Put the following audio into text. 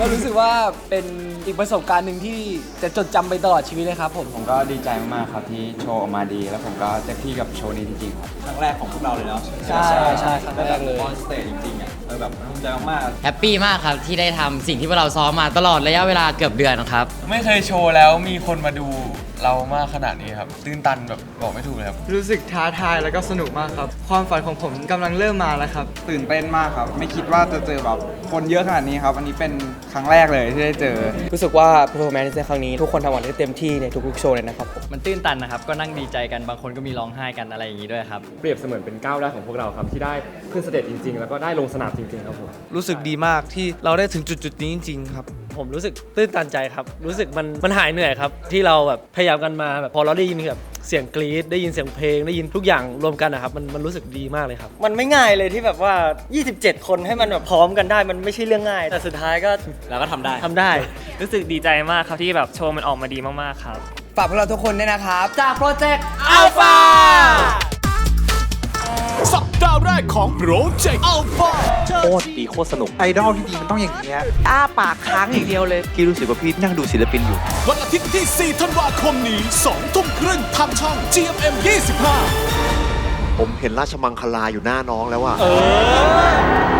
ก็รู้สึกว่าเป็นอีกประสบการณ์หนึ่งที่จะจดจำไปตลอดชีวิตเลยครับผม ผมก็ดีใจมากๆครับที่โชว์ออกมาดี แล้วผมก็เต็มที่กับโชว์นี้จริงๆครับ ครั้งแรกของพวกเราเลยเนาะใช่ใช่ครั้งแรกเลย ออนสเตจจริงๆอะเออ แบบภูมิใจมากๆแฮปปี้มากครับที่ได้ทำสิ่งที่พวกเราซ้อมมาตลอดระยะเวลาเกือบเดือนครับไม่เคยโชว์แล้วมีคนมาดูเรามากขนาดนี้ครับ ตื้นตันแบบบอกไม่ถูกเลยครับ รู้สึกท้าทายแล้วก็สนุกมากครับ ความฝันของผมกำลังเริ่มมาแล้วครับ ตื่นเต้นมากครับ ไม่คิดว่าจะเจอแบบคนเยอะขนาดนี้ครับ อันนี้เป็นครั้งแรกเลยที่ได้เจอ รู้สึกว่า performance ในครั้งนี้ ทุกคนทำออกมาได้เต็มที่ในทุกๆโชว์เลยนะครับผม มันตื้นตันนะครับ ก็นั่งดีใจกัน บางคนก็มีร้องไห้กันอะไรอย่างนี้ด้วยครับ เปรียบเสมือนเป็นก้าวแรกของพวกเราครับ ที่ได้ขึ้นสเตจจริง ๆ แล้วก็ได้ลงสนามจริงๆครับผม รู้สึกดีมากที่เราได้ถึงจุดจุดๆนี้จริง ๆ ครับ ผมรู้สึกตื้นตันใจครับ รู้สึกมันมันหายเหนื่อยครับ ที่เราแบบพยายามกันมาแบบพอเราได้ยินแบบเสียงกรี๊ดได้ยินเสียงเพลงได้ยินทุกอย่างรวมกันนะครับมันมันรู้สึกดีมากเลยครับ มันไม่ง่ายเลยที่แบบว่า 27 คนให้มันแบบพร้อมกันได้ มันไม่ใช่เรื่องง่าย แต่สุดท้ายก็แล้วก็ทำได้ ทำได้ รู้สึกดีใจมากครับที่แบบโชว์มันออกมาดีมากๆครับ ฝากพวกเราทุกคนด้วยนะครับ จากโปรเจกต์สั ของโปรเจกต์อัลฟาโคตรดีโคตรสนุกไอดอลที่ดีมันต้องอย่างนี้ยอ้าปากค้างอย่างเดียวเลยพี่รู้สึกว่าพี่นั่งดูศิลปินอยู่ วันอาทิตย์ที่ 4 ธันวาคมนี้2ทุ่มครึ่งทางช่อง GMM 25ผมเห็นราชมังคลาอยู่หน้าน้องแล้วอะเออ